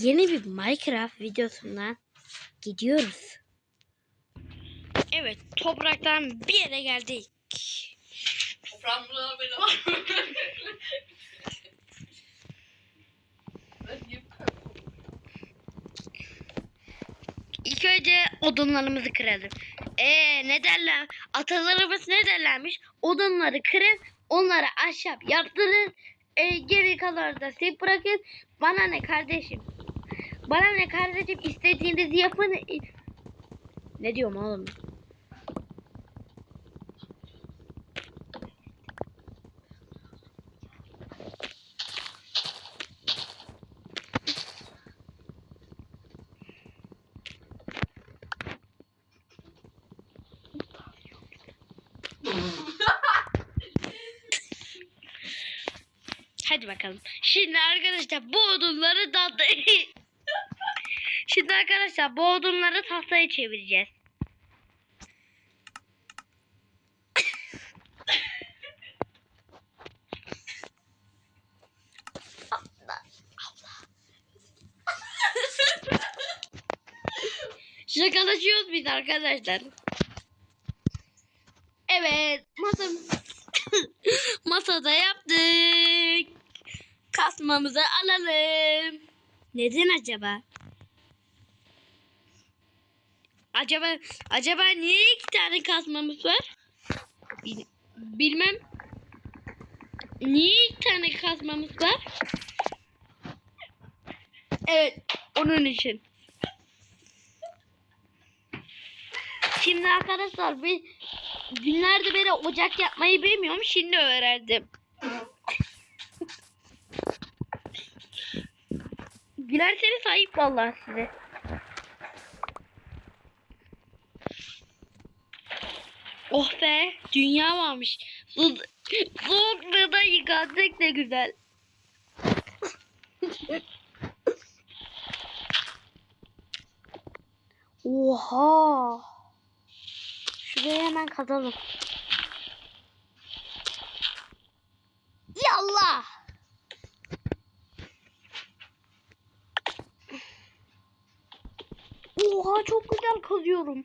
yeni bir Minecraft videosundan gidiyoruz. Evet, topraktan bir yere geldik. Toprağım buna böyle var. İlk önce odunlarımızı kıralım. Ee ne derler? Atalarımız ne derlermiş? Odunları kırın, onları ahşap yaptırın. E, geri kalanı da siz bırakın. Bana ne kardeşim? Bana ne kardeşim? İstediğinizi yapın. Ne diyorum oğlum? Hadi bakalım. Şimdi arkadaşlar bu odunları tahta... Şimdi arkadaşlar bu odunları tahtaya çevireceğiz. Şakalaşıyoruz biz arkadaşlar. Evet, masam masada yaptık. Kasmamızı alalım. Neden acaba? Acaba acaba niye iki tane kasmamız var? Bil- bilmem. Niye iki tane kasmamız var? Evet, onun için. Şimdi arkadaşlar bir günlerde beri ocak yapmayı bilmiyorum. Şimdi öğrendim. Gülerseniz ayıp vallahi size. Oh be dünya varmış. Su, soğukluğuna yıkandık ne güzel. Oha. Şuraya hemen kazalım. Yallah. Oha çok güzel kazıyorum.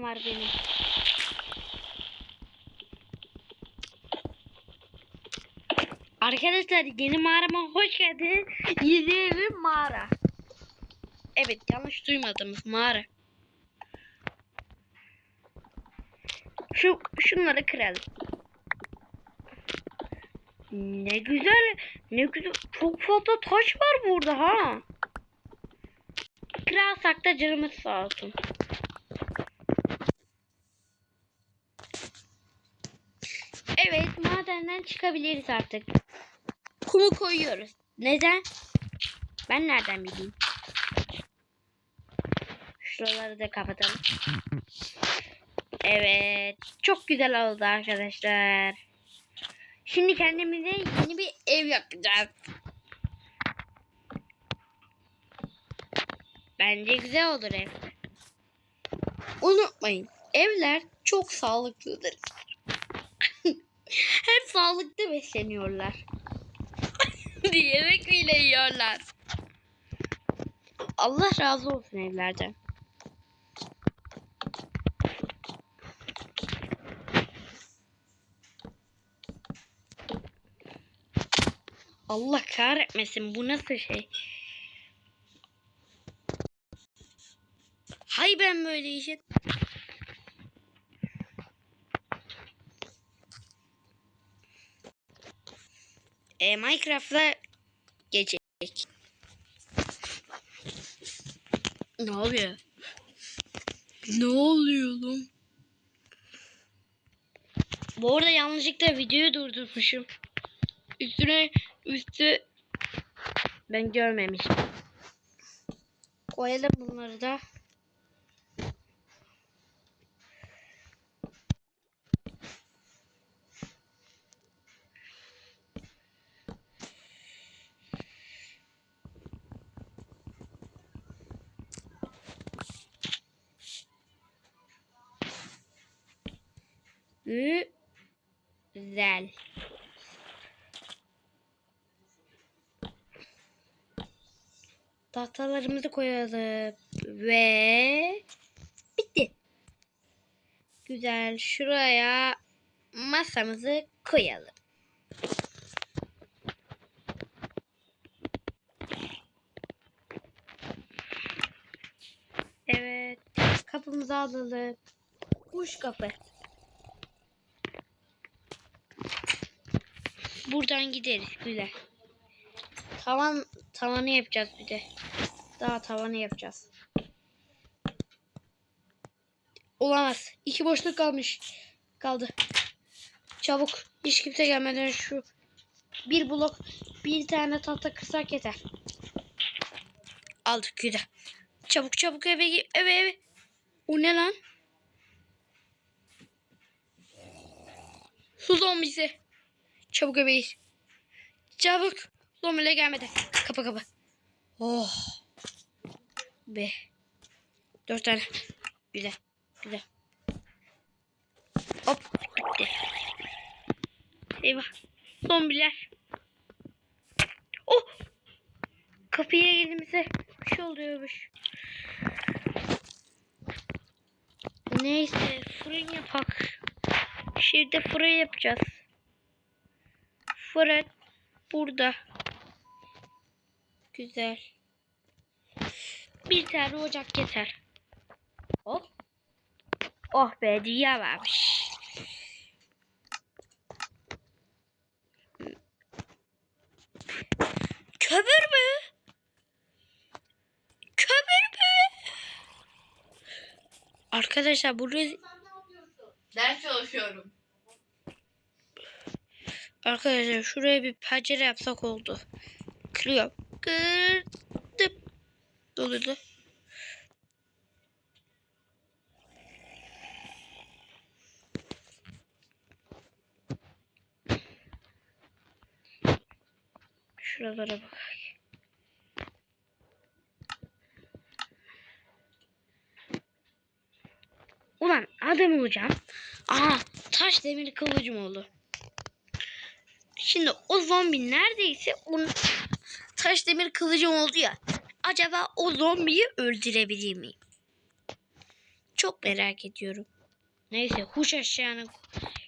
Mağaram var benim. Arkadaşlar yeni mağarama hoş geldiniz. Yeni mağara. Evet yanlış duymadınız mağara. Şu şunları kıralım. Ne güzel. Ne güzel. Çok fazla taş var burada ha. Kırarsak da canımız sağ olsun. Evet madenden çıkabiliriz artık. Kumu koyuyoruz. Neden? Ben nereden bileyim? Şuraları da kapatalım. Evet. Çok güzel oldu arkadaşlar. Şimdi kendimize yeni bir ev yapacağız. Bence güzel olur ev. Unutmayın. Evler çok sağlıklıdır. Hep sağlıklı besleniyorlar. Yemek bile yiyorlar. Allah razı olsun evlerden. Allah kahretmesin bu nasıl şey? Hay ben böyle işe. E, Minecraft'la geçecek. Ne oluyor? Ne oluyor lan? Bu arada yanlışlıkla videoyu durdurmuşum. Üstüne üstü ben görmemiştim. Koyalım bunları da. Tahtalarımızı koyalım ve bitti. Güzel. Şuraya masamızı koyalım. Evet. Kapımızı alalım. Kuş kapı. Buradan gideriz güzel. Tavan tavanı yapacağız bir de. Daha tavanı yapacağız. Olamaz. İki boşluk kalmış. Kaldı. Çabuk. Hiç kimse gelmeden şu bir blok bir tane tahta kırsak yeter. Aldık güzel. Çabuk çabuk eve eve eve. O ne lan? Su zombisi. Çabuk gir. Çabuk. Zombiler gelmedi. Kapa kapa. Oh. Be. Dört tane. Güzel. Güzel. Hop. Gitti. Eyvah. Zombiler. Oh. Kapıya girdiğimizde bir şey oluyormuş. Neyse fırın yapak. Şurada fırın yapacağız. Fırın burada. Güzel. Bir tane ocak yeter. Hop. Oh be dünya varmış. Kömür mü? Kömür mü? Arkadaşlar buraya Ders çalışıyorum. Arkadaşlar şuraya bir pencere yapsak oldu. Kırıyorum. Kırdım. Doluydu. Şuralara bak. Ulan adam olacağım. Aa taş demir kılıcım oldu. Şimdi o zombi neredeyse onun taş demir kılıcım oldu ya. Acaba o zombiyi öldürebilir miyim? Çok merak ediyorum. Neyse huş aşağına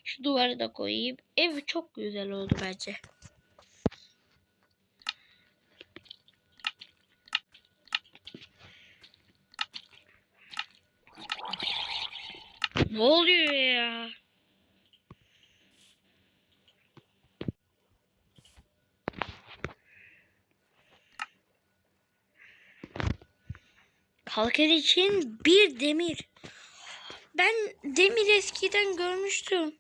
şu duvarı da koyayım. Ev çok güzel oldu bence. Ne oluyor ya? Kalkan için bir demir. Ben demir eskiden görmüştüm.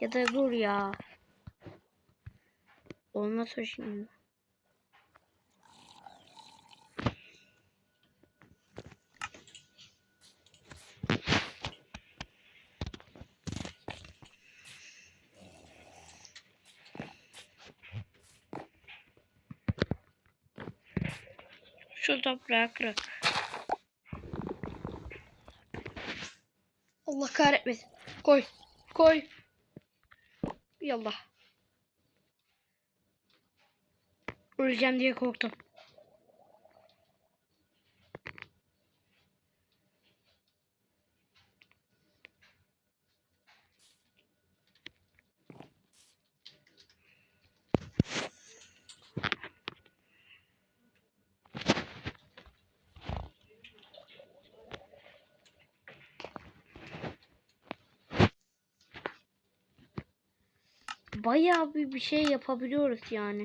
Ya da dur ya. Olmaz o şimdi. Şu toprağı kırık. Allah kahretmesin. Koy. Koy. Yallah. Öleceğim diye korktum. Bayağı bir bir şey yapabiliyoruz yani.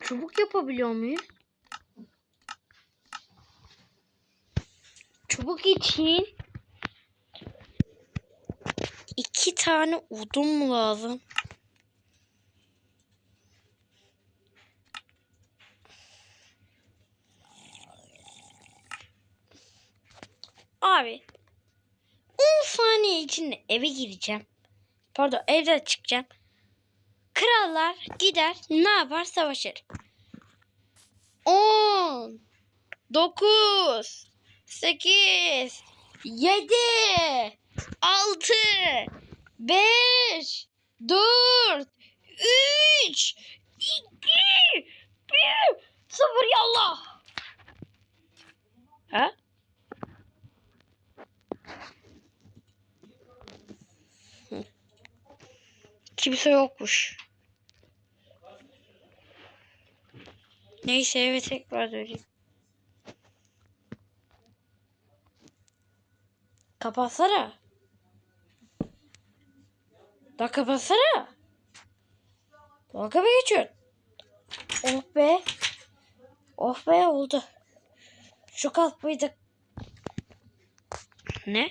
Çubuk yapabiliyor muyuz? Çubuk için iki tane odun mu lazım? Abi 10 saniye içinde eve gireceğim. Pardon evden çıkacağım. Krallar gider ne yapar savaşır. 10 9 sekiz, yedi, altı, beş, dört, üç, iki, bir, sıfır yallah. Ha? Kimse yokmuş. Neyse eve tekrar döneyim. Kapatsana. Da kapatsana. Dalga mı geçiyorsun? Oh be. Oh be oldu. Şu da... Ne?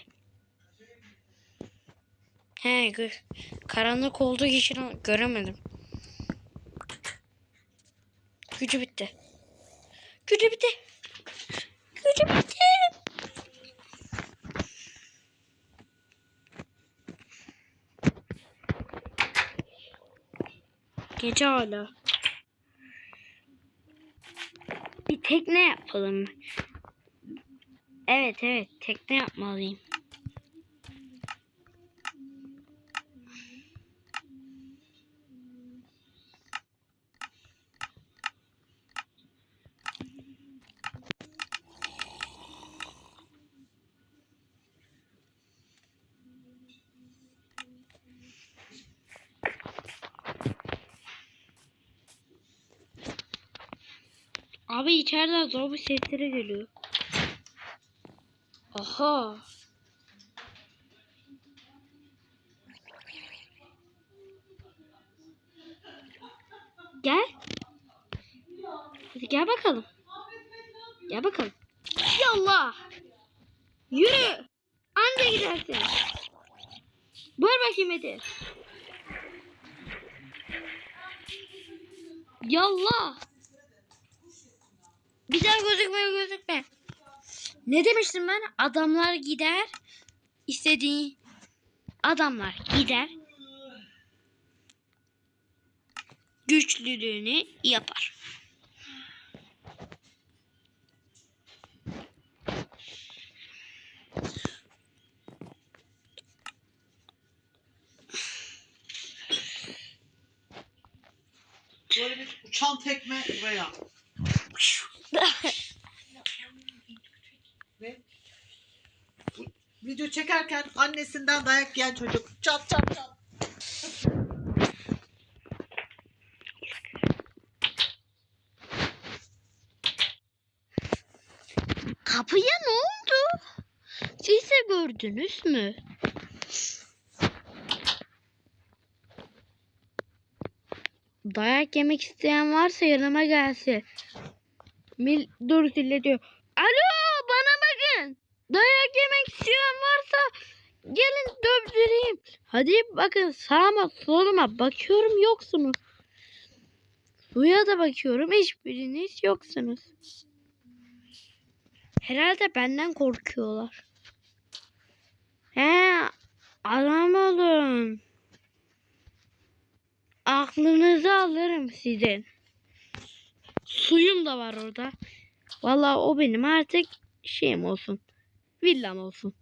He karanlık olduğu için göremedim. Gücü bitti. Gücü bitti. Gücü bitti. Gece hala. Bir tekne yapalım. Evet evet tekne yapmalıyım. İçeriden zombi sesleri geliyor. Aha. Gel. Hadi gel bakalım. Gel bakalım. Yallah. Yürü. Anca gidersin. Buyur bakayım hadi. Yallah. Bir daha gözükme gözükme. Ne demiştim ben? Adamlar gider. istediği adamlar gider. Güçlülüğünü yapar. Böyle bir uçan tekme veya video çekerken annesinden dayak yiyen çocuk. Çat çat çat. Kapıya ne oldu? Siz de gördünüz mü? Dayak yemek isteyen varsa yanıma gelsin. Mil dur zille diyor. Alo bana bakın. Dayak yemek isteyen varsa gelin dövdüreyim. Hadi bakın sağıma soluma bakıyorum yoksunuz. Suya da bakıyorum hiçbiriniz yoksunuz. Herhalde benden korkuyorlar. He, adam olun. Aklınızı alırım sizin. Suyum da var orada. Vallahi o benim artık şeyim olsun. Villam olsun.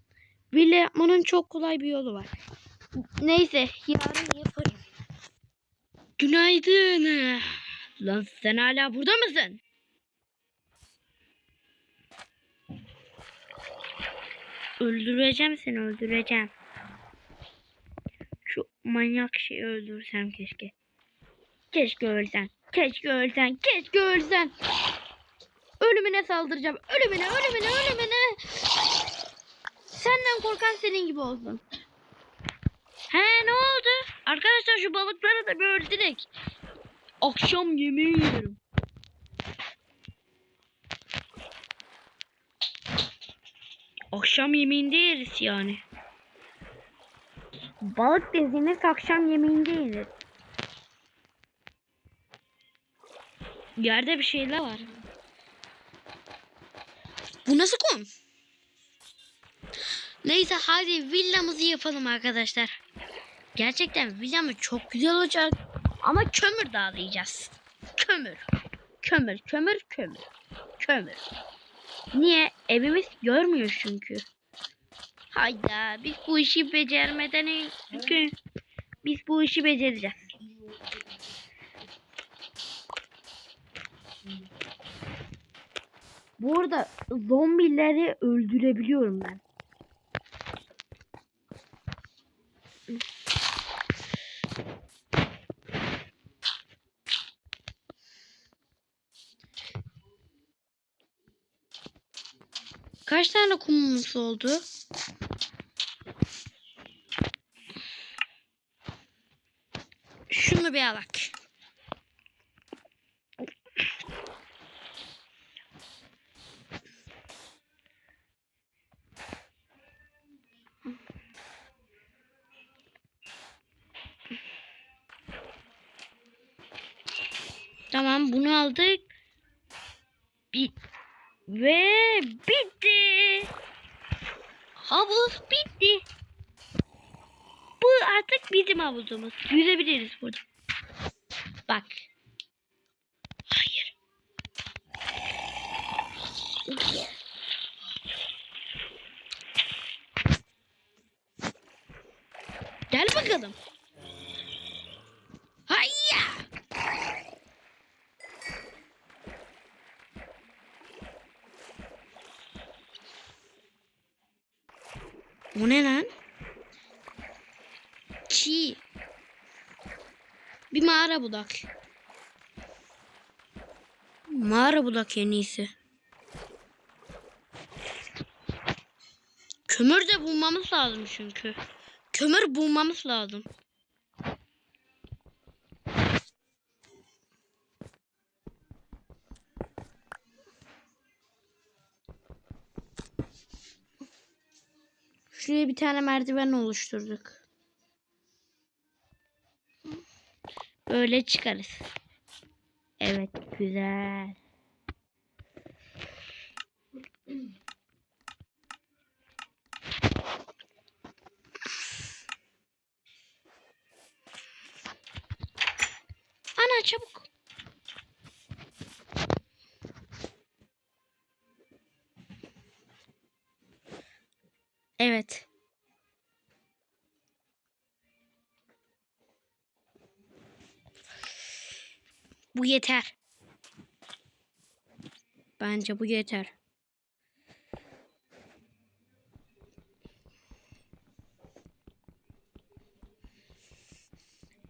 Villa yapmanın çok kolay bir yolu var. Neyse yarın yaparım. Günaydın. Lan sen hala burada mısın? Öldüreceğim seni öldüreceğim. Şu manyak şeyi öldürsem keşke. Keşke ölsen. Keşke ölsen. Keşke ölsen. Ölümüne saldıracağım. Ölümüne, ölümüne, ölümüne. Senden korkan senin gibi olsun. He ne oldu? Arkadaşlar şu balıkları da bir öldürek. Akşam yemeği yiyorum. Akşam yemeğinde yeriz yani. Balık dediğiniz akşam yemeğinde yenir. Yerde bir şeyler var. Bu nasıl kum? Neyse hadi villamızı yapalım arkadaşlar. Gerçekten villamız çok güzel olacak. Ama kömür dağılayacağız. Kömür. Kömür, kömür, kömür. Kömür. Niye? Evimiz görmüyor çünkü. Hayda biz bu işi becermeden önce biz bu işi becereceğiz. Bu arada zombileri öldürebiliyorum ben. Kaç tane kumumuz oldu? Şunu bir alak. Tamam bunu aldık. Bir ve bitti. Havuz bitti. Bu artık bizim havuzumuz. Yüzebiliriz burada. Bak. Hayır. Gel bakalım. Hayya. O ne lan? Çiğ. Bir mağara bulak. Mağara bulak en iyisi. Kömür de bulmamız lazım çünkü. Kömür bulmamız lazım. Şuraya bir tane merdiven oluşturduk. Böyle çıkarız. Evet güzel. Ana çabuk. Evet. Bu yeter. Bence bu yeter.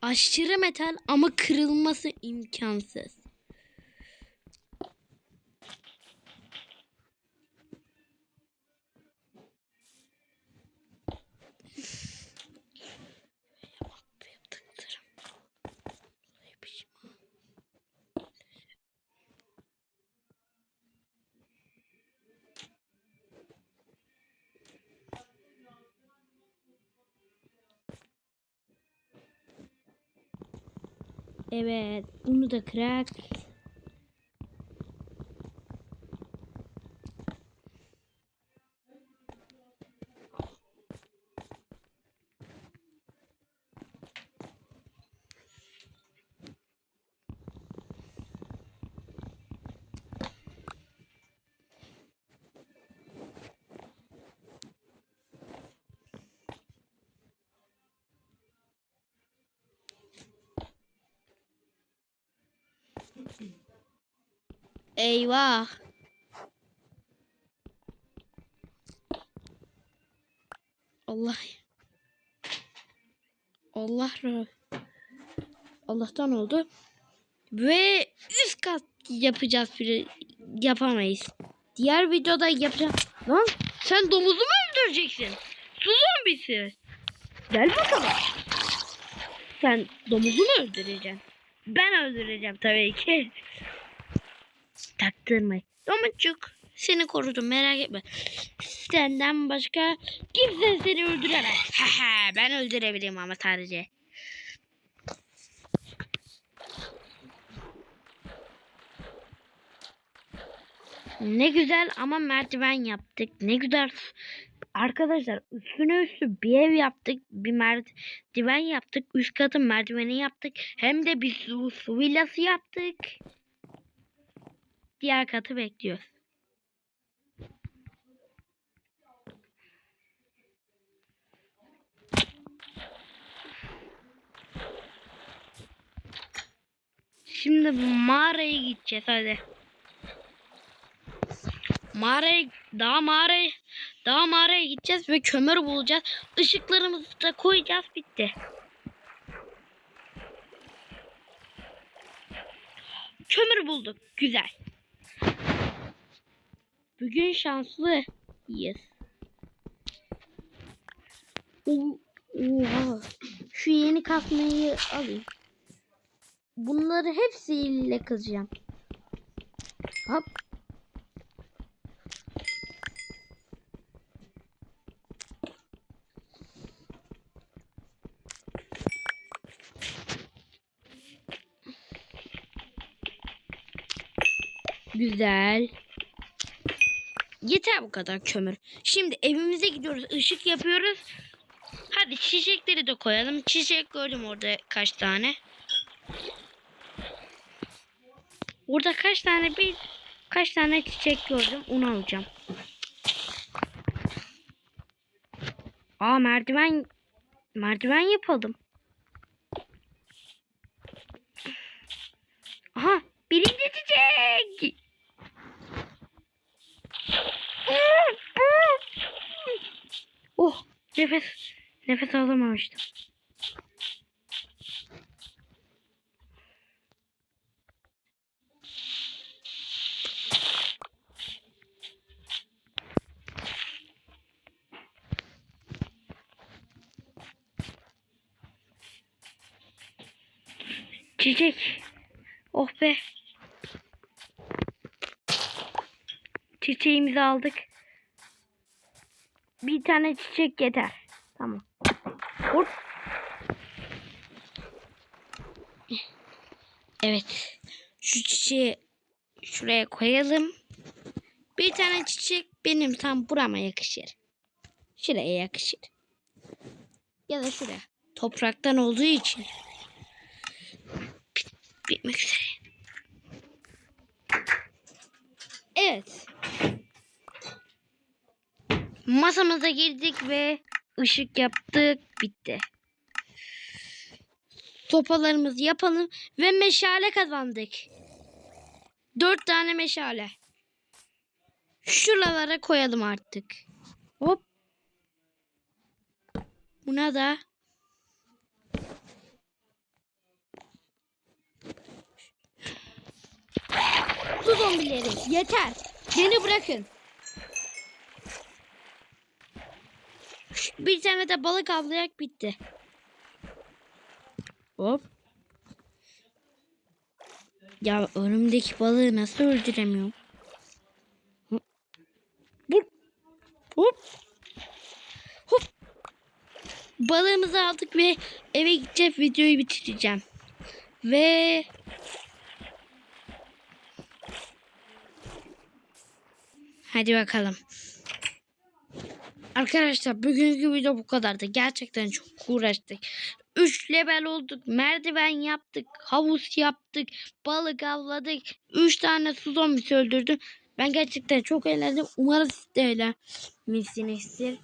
Aşırı metal ama kırılması imkansız. Evet, bunu da kırak. Eyvah. Allah. Allah Allah'tan oldu. Ve üst kat yapacağız bir yapamayız. Diğer videoda yapacağım. Lan sen domuzu mu öldüreceksin? Su zombisi. Gel bakalım. Sen domuzu mu öldüreceksin? Ben öldüreceğim tabii ki. Taktırma. Domuzcuk seni korudum merak etme. Senden başka kimse seni öldüremez. Ben öldürebilirim ama sadece. Ne güzel ama merdiven yaptık. Ne güzel. Arkadaşlar üstüne üstü bir ev yaptık. Bir merdiven yaptık. Üst katın merdiveni yaptık. Hem de bir su, su villası yaptık diğer katı bekliyoruz. Şimdi bu mağaraya gideceğiz hadi. Mağaraya, daha mağaraya, daha mağaraya gideceğiz ve kömür bulacağız. Işıklarımızı da koyacağız bitti. Kömür bulduk. Güzel. Bugün şanslıyız. Oha. Şu yeni kasmayı alayım. Bunları hepsiyle kızacağım. Hop. Güzel. Yeter bu kadar kömür. Şimdi evimize gidiyoruz. Işık yapıyoruz. Hadi çiçekleri de koyalım. Çiçek gördüm orada kaç tane. Orada kaç tane bir kaç tane çiçek gördüm. Onu alacağım. Aa merdiven merdiven yapalım. Aha birinci çiçek. Oh nefes nefes alamamıştım. Çiçek. Oh be. Çiçeğimizi aldık. Bir tane çiçek yeter. Tamam. Hop. Evet. Şu çiçeği şuraya koyalım. Bir tane çiçek benim tam burama yakışır. Şuraya yakışır. Ya da şuraya. Topraktan olduğu için. Bit- bitmek üzere. Evet. Masamıza girdik ve ışık yaptık. Bitti. Sopalarımızı yapalım ve meşale kazandık. Dört tane meşale. Şuralara koyalım artık. Hop. Buna da Su zombileri yeter. Beni bırakın. Bir tane de balık avlayak bitti. Hop. Ya önümdeki balığı nasıl öldüremiyorum? Hop. Hop. Hop. Balığımızı aldık ve eve gideceğiz videoyu bitireceğim. Ve Hadi bakalım. Arkadaşlar bugünkü video bu kadardı. Gerçekten çok uğraştık. 3 level olduk. Merdiven yaptık. Havuz yaptık. Balık avladık. 3 tane su zombisi öldürdüm. Ben gerçekten çok eğlendim. Umarım siz de eğlenmişsinizdir.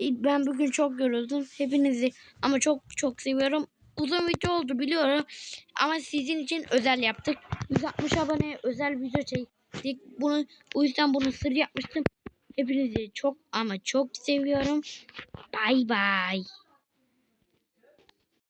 Ben bugün çok yoruldum. Hepinizi ama çok çok seviyorum. Uzun video oldu biliyorum. Ama sizin için özel yaptık. 160 aboneye özel video çektik. Bunu, bu yüzden bunu sır yapmıştım. Hepinizi çok ama çok seviyorum. Bay bay.